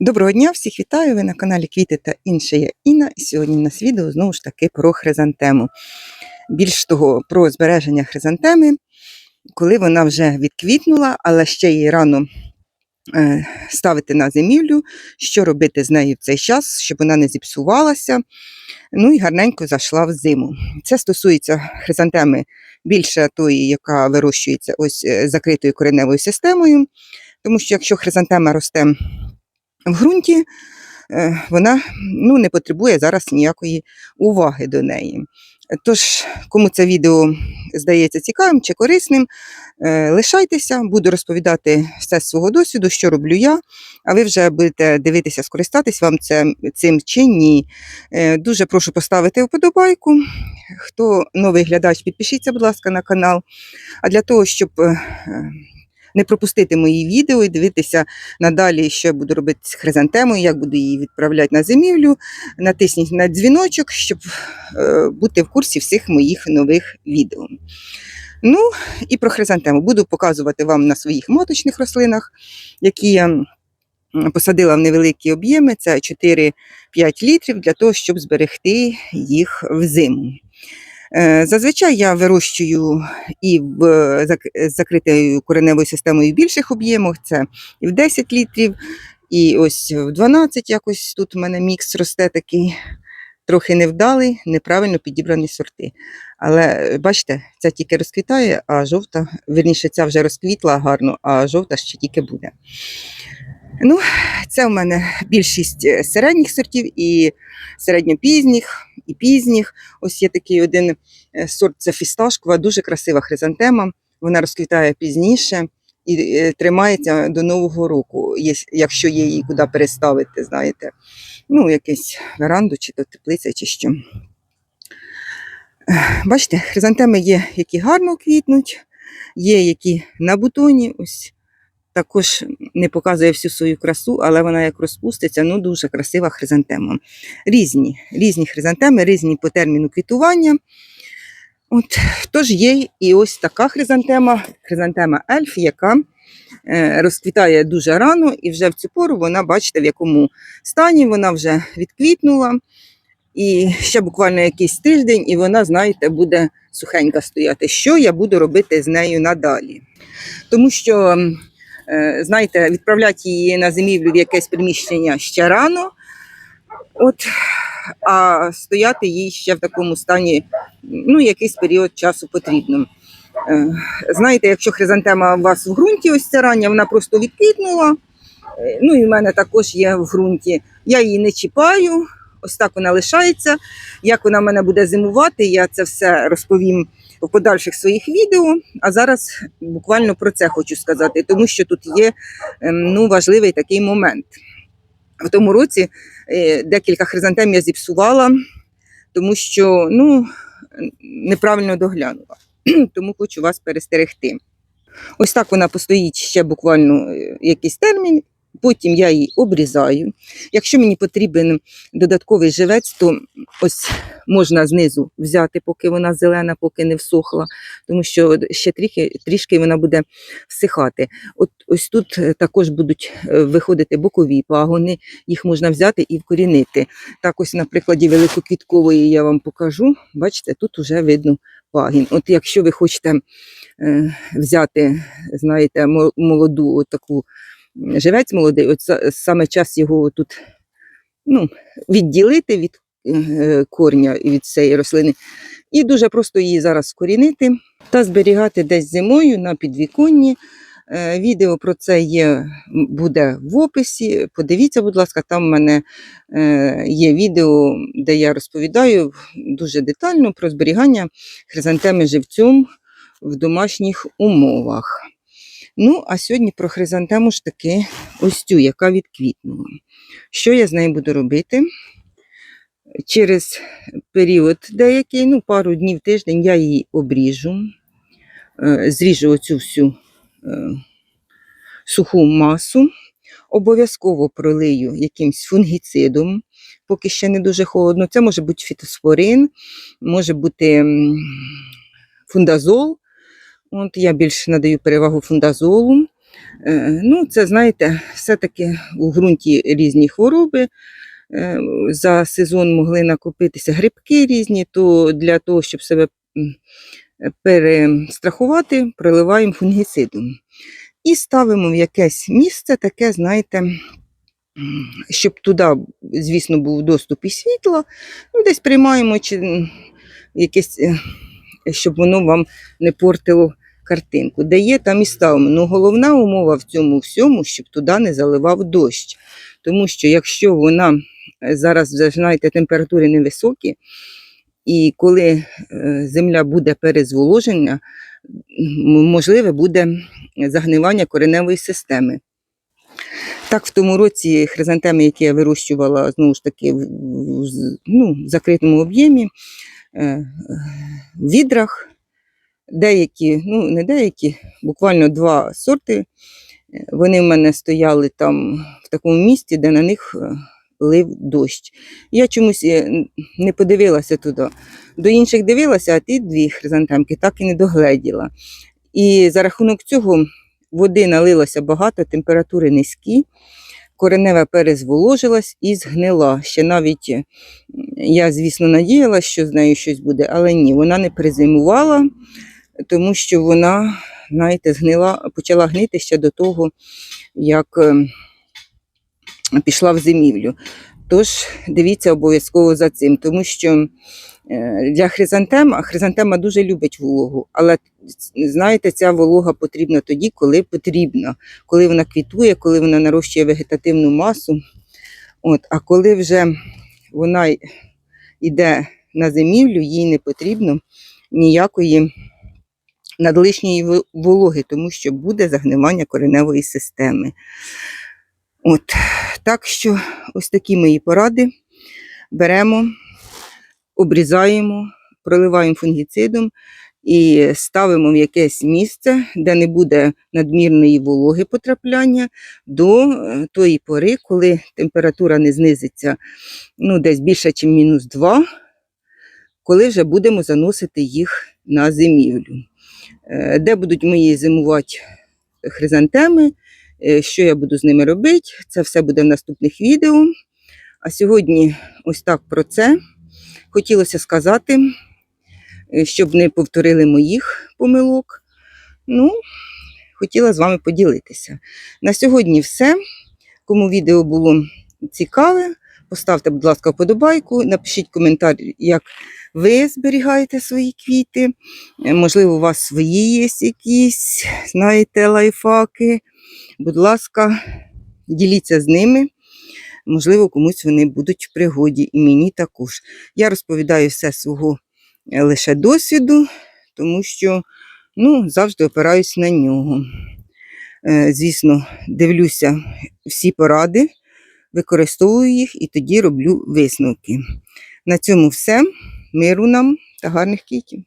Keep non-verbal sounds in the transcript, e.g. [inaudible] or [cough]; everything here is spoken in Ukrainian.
Доброго дня, всіх вітаю! Ви на каналі Квіти та інше я Інна. І сьогодні у нас відео знову ж таки про хризантему. Більш того, про збереження хризантеми, коли вона вже відквітнула, але ще її рано е, ставити на зимівлю, що робити з нею в цей час, щоб вона не зіпсувалася. Ну і гарненько зайшла в зиму. Це стосується хризантеми більше тої, яка вирощується ось е, закритою кореневою системою. Тому що якщо хризантема росте в ґрунті, е, вона ну, не потребує зараз ніякої уваги до неї. Тож, кому це відео здається цікавим чи корисним, е, лишайтеся, буду розповідати все з свого досвіду, що роблю я, а ви вже будете дивитися, скористатись вам це, цим чи ні. Е, Дуже прошу поставити вподобайку. Хто новий глядач, підпишіться, будь ласка, на канал. А для того, щоб не пропустити мої відео і дивитися надалі, що я буду робити з хризантемою, як буду її відправляти на зимівлю. Натисніть на дзвіночок, щоб е, бути в курсі всіх моїх нових відео. Ну, і про хризантему буду показувати вам на своїх маточних рослинах, які я посадила в невеликі об'єми. Це 4-5 літрів для того, щоб зберегти їх в зиму. Е, Зазвичай я вирощую і в закритою кореневою системою в більших об'ємах, це і в 10 літрів, і ось в 12 якось тут у мене мікс росте такий, трохи невдалий, неправильно підібрані сорти. Але бачите, ця тільки розквітає, а жовта, вірніше, ця вже розквітла гарно, а жовта ще тільки буде. Ну, це у мене більшість е, середніх сортів і середньопізніх, і пізніх. Ось є такий один е, сорт, це фісташкова, дуже красива хризантема. Вона розквітає пізніше і е, тримається до Нового року, якщо є її куди переставити, знаєте. Ну, якесь веранду, чи то теплиця, чи що. Бачите, хризантеми є, які гарно квітнуть, є які на бутоні. Ось також не показує всю свою красу, але вона як розпуститься, ну дуже красива хризантема. Різні, різні хризантеми, різні по терміну квітування. От, тож є і ось така хризантема, хризантема ельф, яка е, розквітає дуже рано, і вже в цю пору вона, бачите, в якому стані вона вже відквітнула. І ще буквально якийсь тиждень, і вона, знаєте, буде сухенька стояти. Що я буду робити з нею надалі? Тому що, знаєте, відправляти її на зимівлю в якесь приміщення ще рано, от, а стояти їй ще в такому стані ну, якийсь період часу потрібно. Е, Знаєте, якщо хризантема у вас в ґрунті, ось ця рання, вона просто відквітнула. Е, Ну і в мене також є в ґрунті. Я її не чіпаю, ось так вона лишається. Як вона в мене буде зимувати, я це все розповім в подальших своїх відео. А зараз буквально про це хочу сказати, тому що тут є ем, ну, важливий такий момент. В тому році е, декілька хризантем я зіпсувала, тому що ну, неправильно доглянула. [clears throat] Тому хочу вас перестерегти. Ось так вона постоїть ще буквально е, якийсь термін, потім я її обрізаю. Якщо мені потрібен додатковий живець, то ось можна знизу взяти, поки вона зелена, поки не всохла, тому що ще трішки, трішки вона буде всихати. От ось тут е, також будуть е, виходити бокові пагони, їх можна взяти і вкорінити. Так, ось на прикладі великоквіткової я вам покажу. Бачите, тут вже видно пагін. От якщо ви хочете е, взяти, знаєте, молоду таку живець молодий, от саме час його тут ну, відділити від е, корня і від цієї рослини. І дуже просто її зараз вкорінити та зберігати десь зимою на підвіконні. Е, Відео про це є, буде в описі. Подивіться, будь ласка, там в мене е, є відео, де я розповідаю дуже детально про зберігання хризантеми живцем в домашніх умовах. Ну, а сьогодні про хризантему ж таки ось цю, яка відквітнула. Що я з нею буду робити? Через період деякий, ну, пару днів тиждень, я її обріжу, е, зріжу оцю всю е, суху масу, обов'язково пролию якимсь фунгіцидом, поки ще не дуже холодно. Це може бути фітоспорин, може бути фундазол. От я більше надаю перевагу фундазолу. Е, Ну, це, знаєте, все-таки у ґрунті різні хвороби. Е, За сезон могли накопитися грибки різні, то для того, щоб себе перестрахувати, проливаємо фунгіцидом. І ставимо в якесь місце, таке, знаєте, щоб туди, звісно, був доступ і світло. Ну, десь приймаємо чи якесь, е, щоб воно вам не портило картинку. Де є, там і ставимо. Ну, головна умова в цьому всьому, щоб туди не заливав дощ. Тому що якщо вона е, зараз, знаєте, температури невисокі, і коли е, земля буде перезволоження, можливе буде загнивання кореневої системи. Так, в тому році хризантеми, які я вирощувала знову ж таки в, ну, в закритому об'ємі, е, в відрах, деякі, ну не деякі, буквально два сорти, е, вони в мене стояли там в такому місці, де на них е, лив дощ. Я чомусь е, не подивилася туди. До інших дивилася, а ті дві хризантемки так і не догледіла. І за рахунок цього води налилося багато, температури низькі, коренева перезволожилась і згнила. Ще навіть я, звісно, надіялася, що з нею щось буде, але ні, вона не призимувала, тому що вона, знаєте, згнила, почала гнити ще до того, як е, пішла в зимівлю. Тож дивіться обов'язково за цим, тому що е, для хризантем, а хризантема дуже любить вологу, але знаєте, ця волога потрібна тоді, коли потрібно, коли вона квітує, коли вона нарощує вегетативну масу. От, а коли вже вона йде на зимівлю, їй не потрібно ніякої надлишньої во- вологи, тому що буде загнивання кореневої системи. От, так що ось такі мої поради. Беремо, обрізаємо, проливаємо фунгіцидом і ставимо в якесь місце, де не буде надмірної вологи потрапляння до е, тої пори, коли температура не знизиться ну, десь більше, ніж мінус 2, коли вже будемо заносити їх на зимівлю. Е, Де будуть мої зимувати хризантеми, е, що я буду з ними робити, це все буде в наступних відео. А сьогодні ось так про це хотілося сказати, е, щоб не повторили моїх помилок. Ну, хотіла з вами поділитися. На сьогодні все. Кому відео було цікаве, поставте, будь ласка, вподобайку, напишіть коментар, як ви зберігаєте свої квіти. Е, Можливо, у вас свої є якісь, знаєте, лайфхаки. Будь ласка, діліться з ними. Можливо, комусь вони будуть в пригоді, і мені також. Я розповідаю все свого е, лише досвіду, тому що ну, завжди опираюсь на нього. Е, Звісно, дивлюся всі поради, використовую їх і тоді роблю висновки. На цьому все. Миру нам та гарних квітів.